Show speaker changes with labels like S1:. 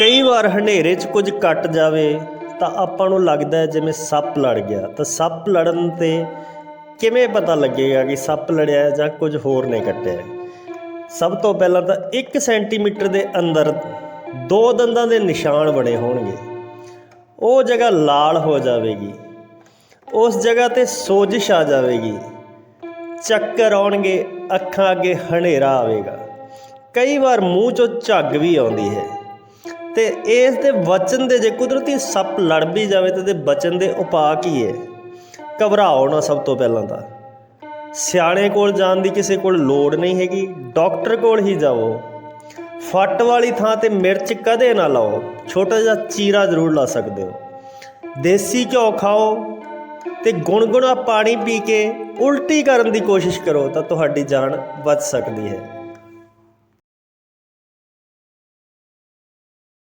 S1: ਕਈ ਵਾਰ ਹਨੇਰੇ 'ਚ ਕੁਝ ਕੱਟ ਜਾਵੇ ਤਾਂ ਆਪਾਂ ਨੂੰ ਲੱਗਦਾ ਜਿਵੇਂ ਸੱਪ ਲੜ ਗਿਆ। ਤਾਂ ਸੱਪ ਲੜਨ ਤੇ ਕਿਵੇਂ ਪਤਾ ਲੱਗੇਗਾ ਕਿ ਸੱਪ ਲੜਿਆ ਜਾਂ ਕੁਝ ਹੋਰ ਨੇ ਕੱਟਿਆ? ਸਭ ਤੋਂ ਪਹਿਲਾਂ ਤਾਂ 1 ਸੈਂਟੀਮੀਟਰ ਦੇ ਅੰਦਰ ਦੋ ਦੰਦਾਂ ਦੇ ਨਿਸ਼ਾਨ ਬਣੇ ਹੋਣਗੇ। ਉਹ ਜਗ੍ਹਾ ਲਾਲ ਹੋ ਜਾਵੇਗੀ। ਉਸ ਜਗ੍ਹਾ ਤੇ ਸੋਜਿਸ਼ ਆ ਜਾਵੇਗੀ। ਚੱਕਰ ਆਉਣਗੇ, ਅੱਖਾਂ ਅੱਗੇ ਹਨੇਰਾ ਆਵੇਗਾ। ਕਈ ਵਾਰ ਮੂੰਹ ਚੋਂ ਝੱਗ ਵੀ ਆਉਂਦੀ ਹੈ। ਤੇ ਇਸ ਦੇ ਵਚਨ ਦੇ ਜੇ ਕੁਦਰਤੀ ਸੱਪ ਲੜ ਵੀ ਜਾਵੇ ਤੇ ਇਹਦੇ ਬਚਨ ਦੇ ਉਪਾਅ ਕੀ ਹੈ? ਘਬਰਾਓ ਨਾ ਸਭ ਤੋਂ ਪਹਿਲਾਂ ਤਾਂ। ਸਿਆਣੇ ਕੋਲ ਜਾਣ ਦੀ ਕਿਸੇ ਕੋਲ ਲੋੜ ਨਹੀਂ ਹੈਗੀ, ਡਾਕਟਰ ਕੋਲ ਹੀ ਜਾਓ। ਫੱਟ ਵਾਲੀ ਥਾਂ ਤੇ ਮਿਰਚ ਕਦੇ ਨਾ ਲਾਓ, ਛੋਟਾ ਜਿਹਾ ਚੀਰਾ ਜ਼ਰੂਰ ਲਾ ਸਕਦੇ ਹੋ। ਦੇਸੀ ਘਿਓ ਖਾਓ ਤੇ ਗੁਣਗੁਣਾ ਪਾਣੀ ਪੀ ਕੇ ਉਲਟੀ ਕਰਨ ਦੀ ਕੋਸ਼ਿਸ਼ ਕਰੋ ਤਾਂ ਤੁਹਾਡੀ ਜਾਨ ਬਚ ਸਕਦੀ ਹੈ।